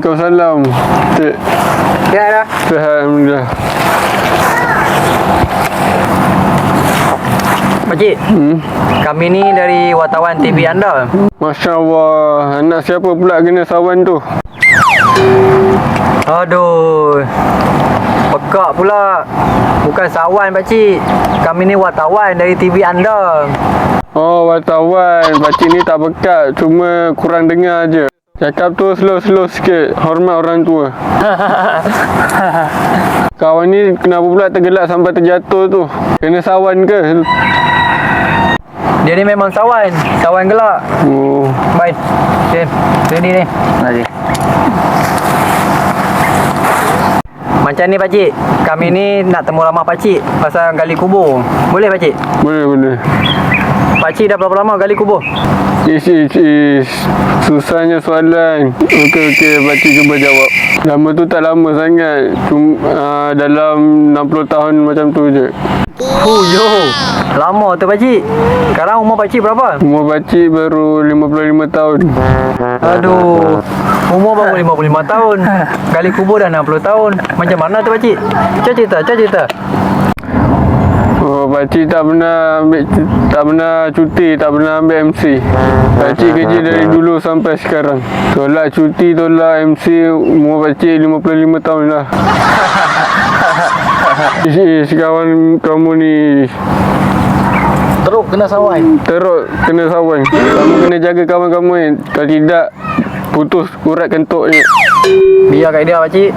Waalaikumsalam. Cik, Ya dah. sihat Alhamdulillah. Pakcik, Hmm. kami ni dari wartawan TV anda. Masya Allah. Anak siapa pula kena sawan tu? Aduh. Pekak pula. Bukan sawan pakcik. Kami ni wartawan dari TV anda. Oh, wartawan. Pakcik ni tak pekat. Cuma kurang dengar je. Cakap tu slow-slow sikit. Hormat orang tua. Kawan ni kenapa pula tergelak sampai terjatuh tu? Kena sawan ke? Dia ni memang sawan. Sawan gelak. Oh. Baik. Sin. Sini ni. Mari. Macam ni pakcik. Kami ni nak temu ramah pakcik pasal gali kubur. Boleh pakcik? Boleh, boleh. Pakcik dah berapa lama gali kubur? Ish, ish, ish. Susahnya soalan. Okey, okey. Pakcik cuba jawab. Lama tu tak lama sangat. Cuma uh, dalam 60 tahun macam tu je. Oh yo. Lama tu pakcik. Sekarang umur pakcik berapa? Umur pakcik baru 55 tahun. Aduh. Umur baru 55 tahun. Gali kubur dah 60 tahun. Macam mana tu pakcik? Cerita, cerita. Oh, pakcik tak pernah ambil tak pernah cuti, tak pernah ambil MC. Pakcik kerja dari dulu sampai sekarang. Tolak cuti, tolak MC, umur pakcik 55 tahun lah. Ish, ish, kawan kamu ni Teruk kena sawan. teruk kena sawan. Kamu kena jaga kawan kamu ni. Kalau tidak, putus urat kentuknya. Biar kat dia pakcik.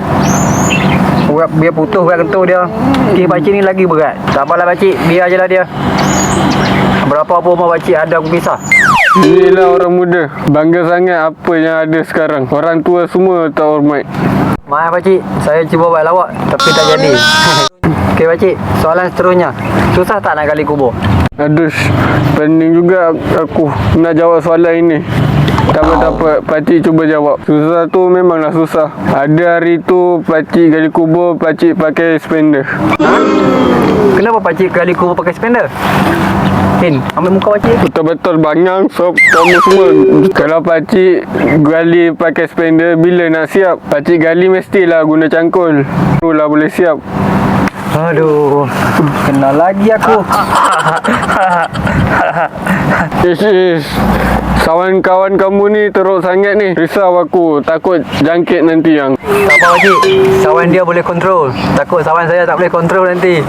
Urat, biar putus urat kentuk dia. Kes pakcik ni lagi berat. Tak apalah pakcik. Biar je lah dia. Berapa pun umur pakcik ada aku pisah. Inilah orang muda. Bangga sangat apa yang ada sekarang. Orang tua semua tak hormat. Maaf pakcik. Saya cuba buat lawak. Tapi tak jadi. Okey pakcik. Soalan seterusnya. Susah tak nak gali kubur? Aduh, pening juga aku nak jawab soalan ini. Tak apa, tak apa. Pakcik cuba jawab. Susah tu memanglah susah. Ada hari tu pakcik gali kubur, pakcik pakai spender. Kenapa pakcik gali kubur pakai spender? Hin, ambil muka pakcik. Betul-betul bangang sob kamu semua. Kalau pakcik gali pakai spender, bila nak siap? Pakcik gali mestilah guna cangkul. Barulah boleh siap. Aduh, kena lagi aku. Ish, ish. Kawan-kawan kamu ni teruk sangat ni. Risau aku. Takut jangkit nanti yang. Tak apa pakcik. Sawan dia boleh kontrol. Takut sawan saya tak boleh kontrol nanti.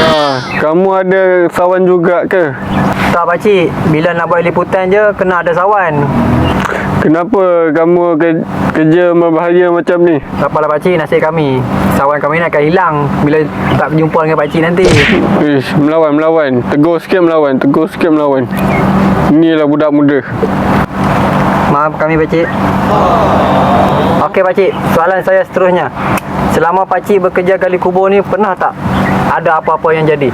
Ya, kamu ada sawan juga ke? Tak pakcik. Bila nak buat liputan je, kena ada sawan. Kenapa kamu ke- kerja berbahaya macam ni? Tak apalah pakcik, nasib kami. Sawan kami ni akan hilang bila tak berjumpa dengan pakcik nanti. Ish, melawan, melawan. Tegur sikit melawan, tegur sikit melawan. Inilah budak muda. Maaf kami pakcik. Okey pakcik, soalan saya seterusnya. Selama pakcik bekerja gali kubur ni pernah tak ada apa-apa yang jadi?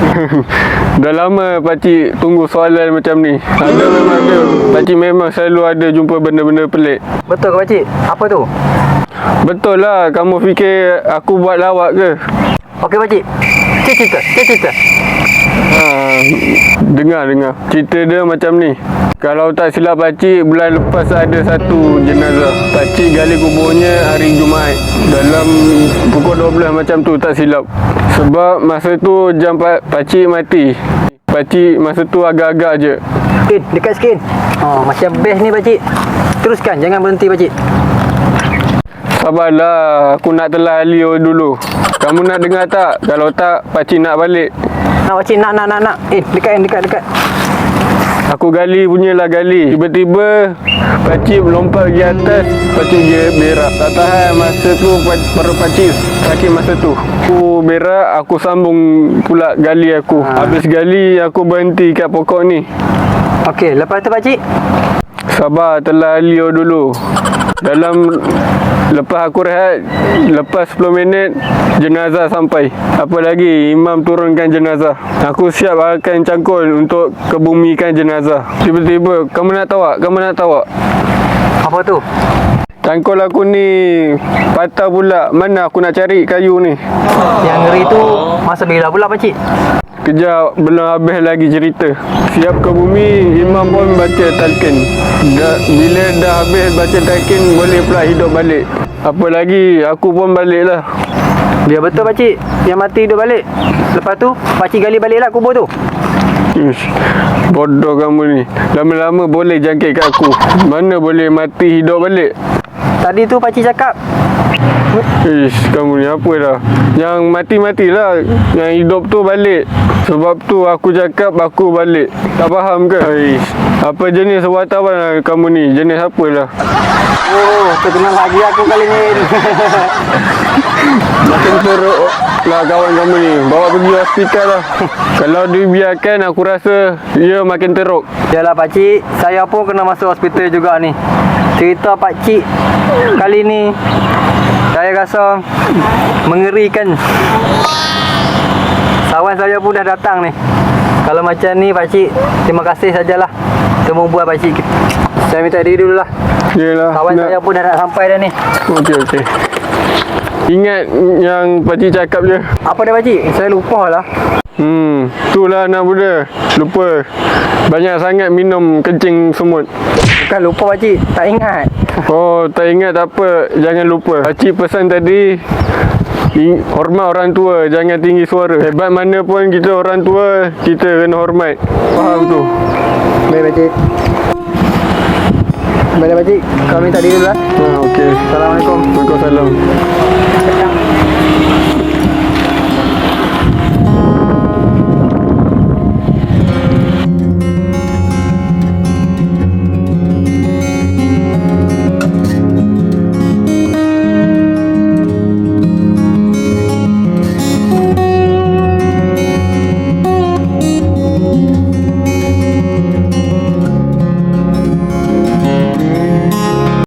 Dah lama pakcik tunggu soalan macam ni. Ada memang ada. Pakcik memang selalu ada jumpa benda-benda pelik. Betul ke pakcik? Apa tu? Betul lah, kamu fikir aku buat lawak ke? Okey pakcik. Cik cerita, cik cerita. Ha, dengar dengar. Cerita dia macam ni. Kalau tak silap pakcik, bulan lepas ada satu jenazah. Pakcik gali kuburnya hari Jumaat. Dalam pukul 12 macam tu tak silap. Sebab masa tu jam pa- pakcik mati. Pakcik masa tu agak-agak je. Skin, dekat skin. Oh, macam best ni pakcik. Teruskan, jangan berhenti pakcik. Sabarlah, aku nak telah Alio dulu. Kamu nak dengar tak? Kalau tak, pakcik nak balik. Nak pakcik, nak, nak, nak, nak. Eh, dekat, dekat, dekat. Aku gali punyalah gali. Tiba-tiba pakcik melompat pergi atas, pakcik dia berak. Tak tahan masa tu pa- perut pakcik sakit masa tu. Aku berak, aku sambung pula gali aku. Ha. Habis gali aku berhenti kat pokok ni. Okey, lepas tu pakcik. Sabar telah Leo dulu. Dalam lepas aku rehat, lepas 10 minit jenazah sampai. Apa lagi? Imam turunkan jenazah. Aku siap akan cangkul untuk kebumikan jenazah. Tiba-tiba, kamu nak tahu tak? Kamu nak tahu tak? Apa tu? Cangkul aku ni patah pula. Mana aku nak cari kayu ni? Yang ngeri tu masa bila pula pakcik? Kejap belum habis lagi cerita. Siap ke bumi Imam pun baca talqin. Bila dah habis baca talqin Boleh pula hidup balik. Apa lagi Aku pun balik lah Biar betul pakcik. Yang mati hidup balik. Lepas tu pakcik gali balik lah kubur tu. Ish, Bodoh kamu ni. Lama-lama boleh jangkit kat aku? Mana boleh mati hidup balik Tadi tu pakcik cakap. Ish, kamu ni apa dah? Yang mati-matilah Yang hidup tu balik. Sebab tu aku cakap aku balik. Tak faham ke? Ish, Apa jenis wartawan lah kamu ni? Jenis apa lah? Oh terkenal lagi aku kali ni. Makin teruk lah kawan kamu ni. Bawa pergi hospital lah. Kalau dibiarkan aku rasa Ia makin teruk. Yalah pakcik. Saya pun kena masuk hospital juga ni Cerita pakcik Kali ni Saya rasa Mengerikan. Sawan saya pun dah datang ni. Kalau macam ni pakcik Terima kasih sajalah. Semua buat pakcik Saya minta diri dulu lah Yelah Kawan nak- saya pun dah nak sampai dah ni. Okey okey. Ingat yang pakcik cakap je. Apa dia pakcik? Saya lupa lah Hmm, itulah anak muda. Lupa. Banyak sangat minum kencing semut. Bukan lupa pakcik Tak ingat Oh, tak ingat tak apa. Jangan lupa. Pakcik pesan tadi, hormat orang tua. Jangan tinggi suara. Hebat mana pun kita orang tua, kita kena hormat. Faham tu? Baik pakcik Baik pakcik Kau minta diri dulu lah Ha, okey. Assalamualaikum Waalaikumsalam.